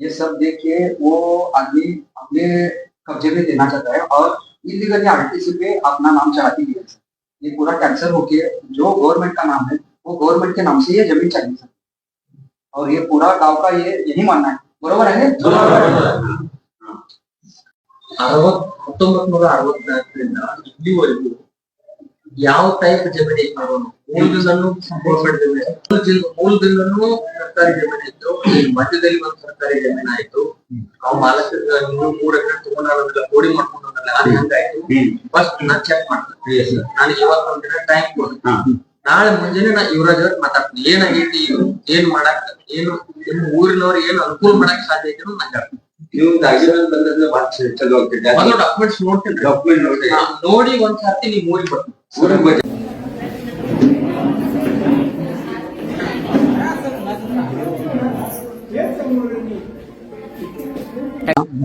ये सब देख के वो आदमी अपने कब्जे में देना चाहता है और इलीगली आरटीसी पे अपना नाम चढ़ाती है ये पूरा कैंसिल होके जो गवर्नमेंट का नाम है वो गवर्नमेंट के नाम से ये जमीन चाहिए सर और ये पूरा गांव का ये यही मानना है बरोबर है ಅರವತ್ ಹತ್ತೊಂಬತ್ ನೂರ ಅರವತ್ನಾಲ್ಕರಿಂದ ಇಲ್ಲಿವರೆಗೂ ಯಾವ ಟೈಪ್ ಜಮೀನು ಐತೆ ಮೂಲದಿಂದಲೂ ಬೋರ್ ಮಾಡಿದ್ದೇವೆ. ಮೂರು ಮೂಲದಿಂದಲೂ ಸರ್ಕಾರಿ ಜಮೀನು ಇತ್ತು. ಮಧ್ಯದಲ್ಲಿ ಒಂದು ಸರ್ಕಾರಿ ಜಮೀನು ಆಯ್ತು. ಅವ್ ಮಾಲಕ ಮೂರ್ ಎಕರೆ ತಗೊಂಡಾಗ ಕೋಡಿ ಮಾಡ್ಕೊಂಡ್ರೆ ಅದು ಹೆಂಗಾಯ್ತು ಫಸ್ಟ್ ನಾನ್ ಚೆಕ್ ಮಾಡ್ತೇನೆ ನಾನು ಇವತ್ತೊಂದ್ ದಿನ ಟೈಮ್ ಕೊಡ್ತೀನಿ ನಾಳೆ ಮುಂಜಾನೆ ನಾ ಯುವರಾಜ್ ಅವ್ರ ಮಾತಾಡ್ತೀನಿ. ಏನಾಗೈತಿ ಏನ್ ಮಾಡಕ್ ಏನು ನಿಮ್ಮ ಊರಿನವ್ರು ಏನ್ ಅನುಕೂಲ ಮಾಡಕ್ ಸಾಧ್ಯ ಐತೆ ನಾನು ಹೇಳ್ತೀನಿ. ನೀವು ಡಾಕ್ಯುಮೆಂಟ್ ಬಂದ್ರೆ ನೋಡ್ತೀನಿ. ನೋಡಿ ಒಂದ್ಸರ್ತಿ ನೀವು ಊರಿಗೆ ಬರ್ತೀನಿ. ಊರಿಗೆ ಬರ್ತೀನಿ.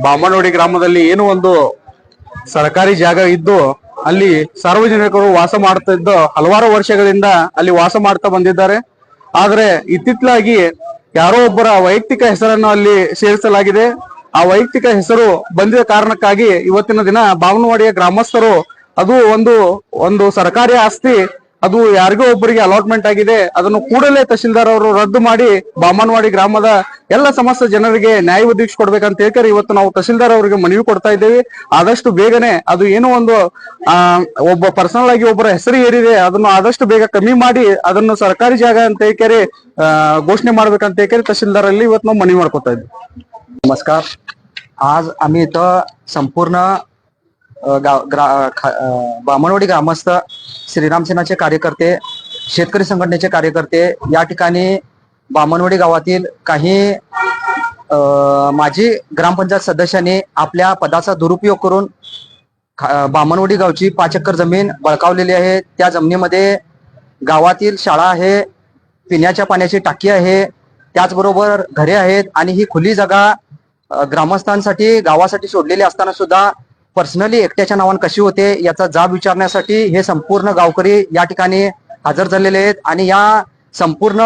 ಬಾಮನೋಡಿ ಗ್ರಾಮದಲ್ಲಿ ಏನು ಒಂದು ಸರ್ಕಾರಿ ಜಾಗ ಇದ್ದು ಅಲ್ಲಿ ಸಾರ್ವಜನಿಕರು ವಾಸ ಮಾಡ್ತಿದ್ದ ಹಲವಾರು ವರ್ಷಗಳಿಂದ ಅಲ್ಲಿ ವಾಸ ಮಾಡ್ತಾ ಬಂದಿದ್ದಾರೆ. ಆದ್ರೆ ಇತ್ತಿತ್ತಲಾಗಿ ಯಾರೋ ಒಬ್ಬರ ವೈಯಕ್ತಿಕ ಹೆಸರನ್ನು ಅಲ್ಲಿ ಸೇರಿಸಲಾಗಿದೆ. ಆ ವೈಯಕ್ತಿಕ ಹೆಸರು ಬಂದಿದ ಕಾರಣಕ್ಕಾಗಿ ಇವತ್ತಿನ ದಿನ ಬಾಮನವಾಡಿಯ ಗ್ರಾಮಸ್ಥರು ಅದು ಒಂದು ಒಂದು ಸರ್ಕಾರಿ ಆಸ್ತಿ ಅದು ಯಾರಿಗೋ ಒಬ್ಬರಿಗೆ ಅಲಾಟ್ಮೆಂಟ್ ಆಗಿದೆ ಅದನ್ನು ಕೂಡಲೇ ತಹಶೀಲ್ದಾರ್ ಅವರು ರದ್ದು ಮಾಡಿ ಬಾಮನವಾಡಿ ಗ್ರಾಮದ ಎಲ್ಲ ಸಮಸ್ತ ಜನರಿಗೆ ನ್ಯಾಯ ಒದಗಿಸಿಕೊಡ್ಬೇಕಂತ ಹೇಳ್ತಾರೆ ಇವತ್ತು ನಾವು ತಹಶೀಲ್ದಾರ್ ಅವರಿಗೆ ಮನವಿ ಕೊಡ್ತಾ ಇದ್ದೇವೆ ಆದಷ್ಟು ಬೇಗನೆ ಅದು ಏನೋ ಒಂದು ಆ ಒಬ್ಬ ಪರ್ಸನಲ್ ಆಗಿ ಒಬ್ಬರ ಹೆಸರು ಏರಿದೆ ಅದನ್ನು ಆದಷ್ಟು ಬೇಗ ಕಮ್ಮಿ ಮಾಡಿ ಅದನ್ನು ಸರ್ಕಾರಿ ಜಾಗ ಅಂತ ಹೇಳ್ಕೇರಿ ಆ घोषणे ಮಾಡ್ಬೇಕಂತ ಹೇಳ್ಕೇರಿ ತಹಶೀಲ್ದಾರ್ ಅಲ್ಲಿ ಇವತ್ತು ನಾವು ಮನವಿ ಮಾಡ್ಕೊತಾ ಇದ್ವಿ नमस्कार आज आम्ही इथं संपूर्ण अ, गाव ग्रा खा- अ, बामणवाडी ग्रामस्थ श्रीराम सेनाचे कार्यकर्ते शेतकरी संघटनेचे कार्यकर्ते या ठिकाणी बामणवाडी गावातील काही माजी ग्रामपंचायत सदस्यांनी आपल्या पदाचा दुरुपयोग करून खा- बामणवाडी गावची पाच एकर जमीन बळकावलेली आहे. त्या जमिनीमध्ये गावातील शाळा आहे पिण्याच्या पाण्याची टाकी आहे त्याचबरोबर घरे आहेत आणि ही खुली जागा ग्रामस्थांसाठी गावासाठी सोडलेली असताना सुद्धा पर्सनली एकट्याच्या नावाने कशी होते याचा जाब विचारण्यासाठी हे संपूर्ण गावकरी या ठिकाणी हजर झालेले आहेत. आणि या संपूर्ण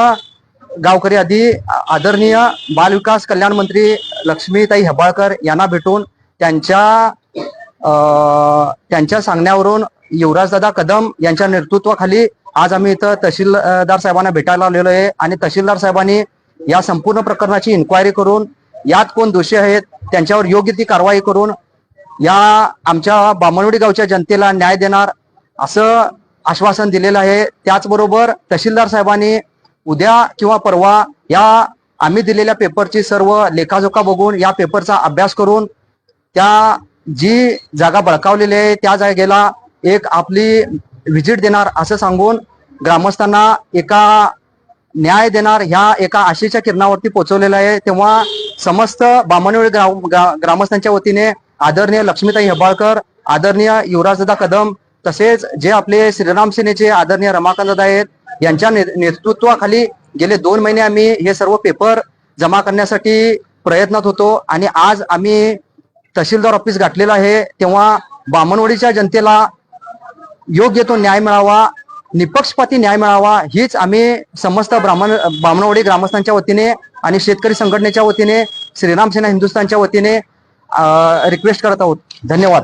गावकरी आधी आदरणीय आदरणीय बालविकास कल्याण मंत्री लक्ष्मीताई हेबाळकर यांना भेटून त्यांच्या त्यांच्या सांगण्यावरून युवराजदादा कदम यांच्या नेतृत्वाखाली आज आम्ही इथं तहसीलदार साहेबांना भेटायला आलेलो आहे. आणि तहसीलदार साहेबांनी या संपूर्ण प्रकरणाची इन्क्वायरी करून यात कोण दोषी आहेत त्यांच्यावर योग्य ती कारवाई करून या आमच्या बामणवाडी गावच्या जनतेला न्याय देणार असं आश्वासन दिलेलं आहे. त्याचबरोबर तहसीलदार साहेबांनी उद्या किंवा परवा या आम्ही दिलेल्या पेपरची सर्व लेखाजोखा बघून या पेपरचा अभ्यास करून त्या जी जागा बळकावलेली आहे त्या जागेला एक आपली व्हिजिट देणार असं सांगून ग्रामस्थांना एका न्याय देणार ह्या एका आशेच्या किरणावरती पोहोचवलेला आहे. तेव्हा समस्त बामणवेळ ग्राम ग्रा ग्रामस्थांच्या वतीने आदरणीय लक्ष्मीताई हेबाळकर आदरणीय युवराजदा कदम तसेच जे आपले श्रीराम सेनेचे आदरणीय रमाकांतदा आहेत यांच्या ने- नेतृत्वाखाली गेले दोन महिने आम्ही हे सर्व पेपर जमा करण्यासाठी प्रयत्नात होतो आणि आज आम्ही तहसीलदार ऑफिस गाठलेलं आहे. तेव्हा बामणवाडीच्या जनतेला योग्य तो न्याय मिळावा निपक्षपाती न्याय मिळावा हीच आम्ही समस्त ब्राह्मण बामणवाडी ग्रामस्थांच्या वतीने आणि शेतकरी संघटनेच्या वतीने श्रीराम सेना हिंदुस्थानच्या वतीने रिक्वेस्ट करत आहोत. धन्यवाद.